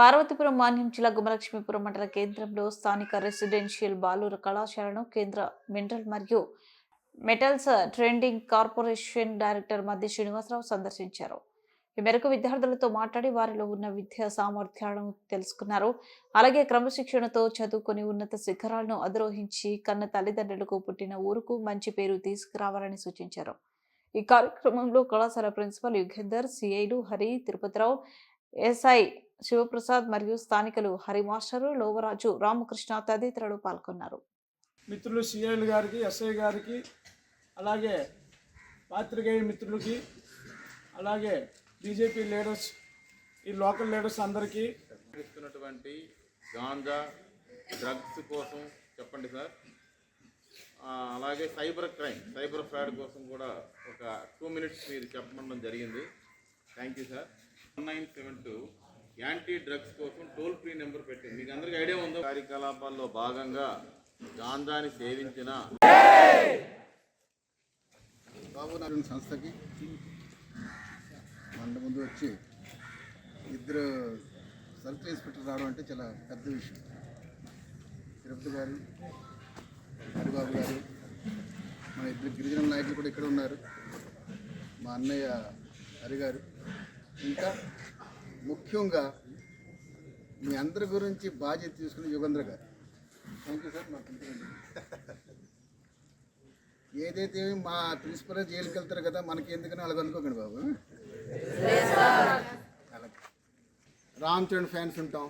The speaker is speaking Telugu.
పార్వతీపురం మాన్యం జిల్లా గుమలక్ష్మీపురం మండల కేంద్రంలో స్థానిక రెసిడెన్షియల్ బాలుర కళాశాలను కేంద్ర మినరల్ మరియు మెటల్స్ ట్రెండింగ్ కార్పొరేషన్ డైరెక్టర్ మధ్య శ్రీనివాసరావు సందర్శించారు. ఈ మేరకు విద్యార్థులతో మాట్లాడి వారిలో ఉన్న విద్యా సామర్థ్యాలను తెలుసుకున్నారు. అలాగే క్రమశిక్షణతో చదువుకొని ఉన్నత శిఖరాలను అధిరోహించి కన్న తల్లిదండ్రులకు పుట్టిన ఊరుకు మంచి పేరు తీసుకురావాలని సూచించారు. ఈ కార్యక్రమంలో కళాశాల ప్రిన్సిపల్ యుగేందర్ సిఐలు హరి తిరుపతిరావు ఎస్ఐ శివప్రసాద్ మరియు స్థానికులు హరి మాస్టరు లోవరాజు రామకృష్ణ తదితరులు పాల్గొన్నారు. మిత్రులు సిఐలు గారికి ఎస్ఐ గారికి అలాగే పాత్రికేయ మిత్రులకి అలాగే బీజేపీ లీడర్స్ ఈ లోకల్ లీడర్స్ అందరికీ. ఇస్తున్నటువంటి గాంజా డ్రగ్స్ కోసం చెప్పండి సార్. ఆ, అలాగే సైబర్ క్రైమ్ సైబర్ ఫ్రాడ్ కోసం కూడా ఒక టూ మినిట్స్ మీరు చెప్పడం జరిగింది. Thank you sir. One nine seven two anti drugs కోసం టోల్ ఫ్రీ నెంబర్ పెట్టింది మీకు అందరికీ ఐడియా ఉందో? కార్యకలాపాల్లో భాగంగా గాంధాని సేవించిన బాబు నారాయణ సంస్థకి మన ముందు వచ్చి ఇద్దరు సర్కిల్ ఇన్స్పెక్టర్ రావడం అంటే చాలా పెద్ద విషయం. తిరుపతి గారు హరిబాబు గారు మన ఇద్దరు గిరిజన నాయకులు కూడా ఇక్కడ ఉన్నారు. మా అన్నయ్య హరి గారు ఇంకా ముఖ్యంగా మీ అందరి గురించి బాధ్యత తీసుకుని యుగంధ్ర గారు. థ్యాంక్ యూ సార్ మా పిలుపునందుకు. ఏదైతే మా ప్రిన్సిపల్ జైలుకి వెళ్తారు కదా మనకి ఎందుకని అలాగ అనుకోకండి బాబు? అలాగే. రామ్ చరణ్ ఫ్యాన్స్ ఉంటాం.